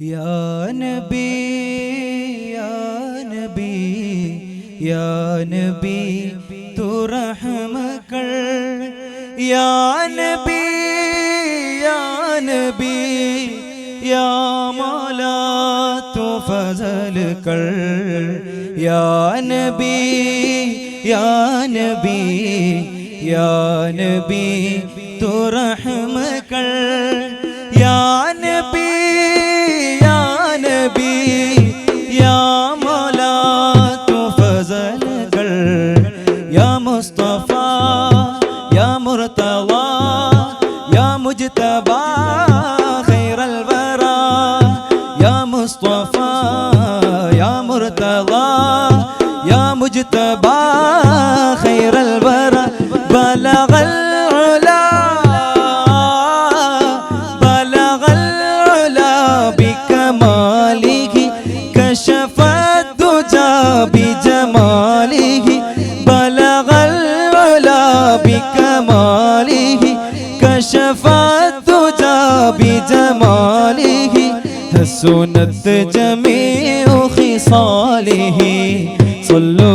يا نبي يا نبي يا نبي ترحمك يا نبي يا نبي يا مولا تفضلك يا نبي يا نبي يا نبي ترحمك مصطفى يا مرتضى يا مجتبى خير الورى സുനത്ത് ജമീഉ ഖിസാലിഹി സല്ലു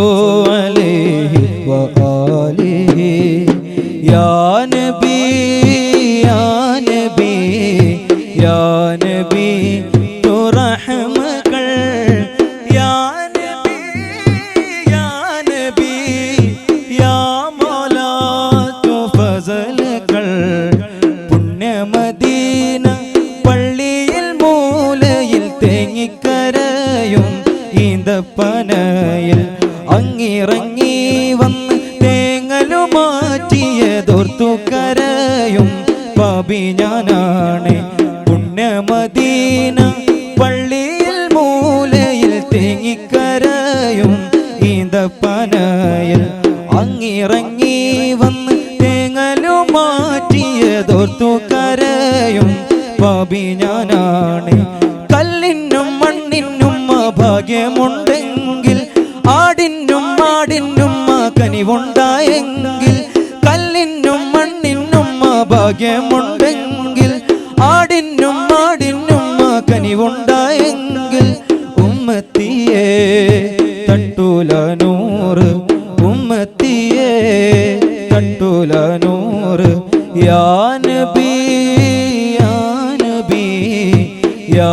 ഭാഗ്യമുണ്ടെങ്കിൽ ആടിനും മാടിനും കനിവുണ്ടായെങ്കിൽ കല്ലിനും മണ്ണിനും ഭാഗ്യമുണ്ടെങ്കിൽ ആടിനും മാടിനും കനിവുണ്ടായെങ്കിൽ ഉമ്മത്തിയെ തട്ടൂല നൂറ് ഉമ്മത്തിയെ തട്ടൂല നൂറ് യാനബി യാനബി യാ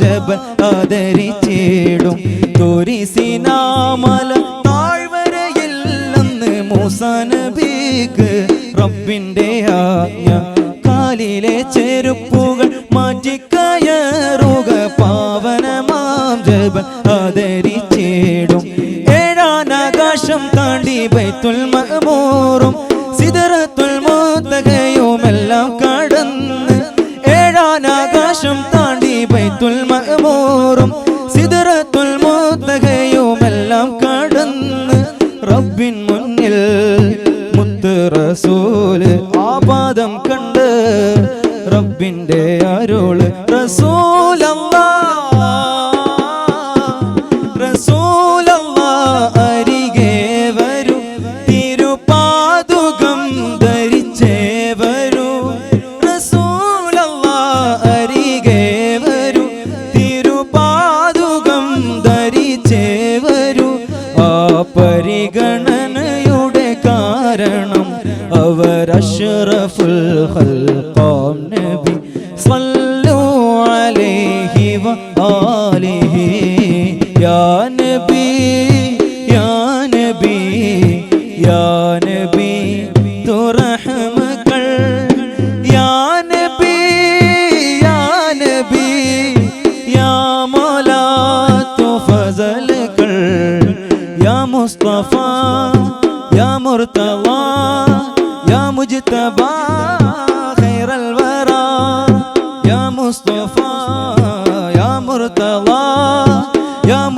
ജബൽ ആദരിച്ചിടും. തുരിസിനാമല താഴ്വരയിൽ അന്ന് മൂസ നബിക്ക് റബ്ബിന്റെ ആജ്ഞ. കാലിലെ ചെരുപ്പുകൾ മാറ്റിക്കയറുക പാവനമാം ജബൽ ആദരിച്ചിടും. ഏഴാനാകാശം താണ്ടി ബൈത്തുൽ മഅമൂറും آلہ، یا نبی یا نبی یا نبی، تو رحم کر۔ یا نبی یا نبی، یا مولا، تو فضل کر۔ یا مصطفیٰ، یا مرتضی، یا مجتبہ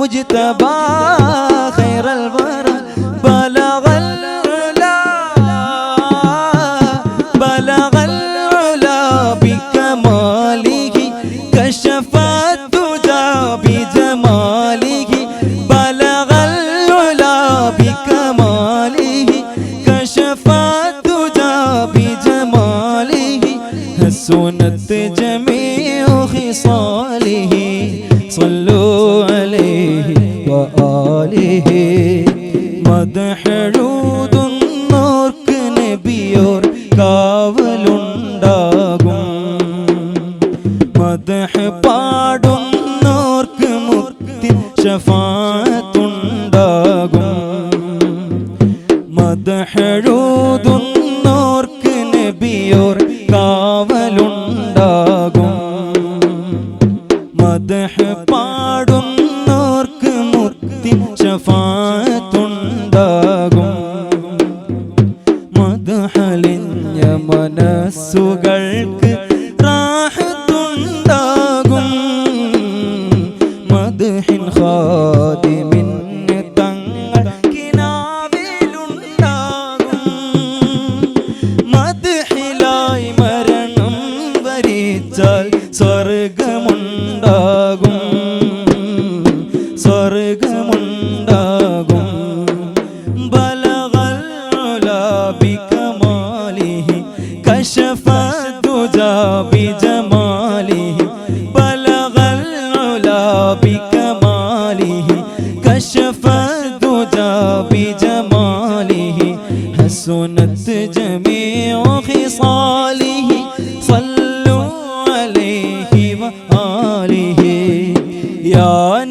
يا مجتبى خير الورى بلغ العلا بلغ العلا بكماله كشف الدجى بجماله بلغ العلا بكماله كشف الدجى بجماله حسنت جميع خصاله صلوا ഷഫാത്തുണ്ടാകും മദഹഴുതുന്നോർക്ക് നബിയോർ കാവലുണ്ടാകും. മദഹ് പാടുന്നോർക്ക് മുത്തി ഷഫാത്തുണ്ടാകും ഖാദിമിന് തങ്ങൾ കിനാവിലുണ്ടാകും. മദ്ഹിലായി മരണം വരിച്ചാൽ സ്വർഗമുണ്ടാകും. സ്വർഗമുണ്ടാകും. ബലഗൽ ഉലാ ബികമാലിഹി يا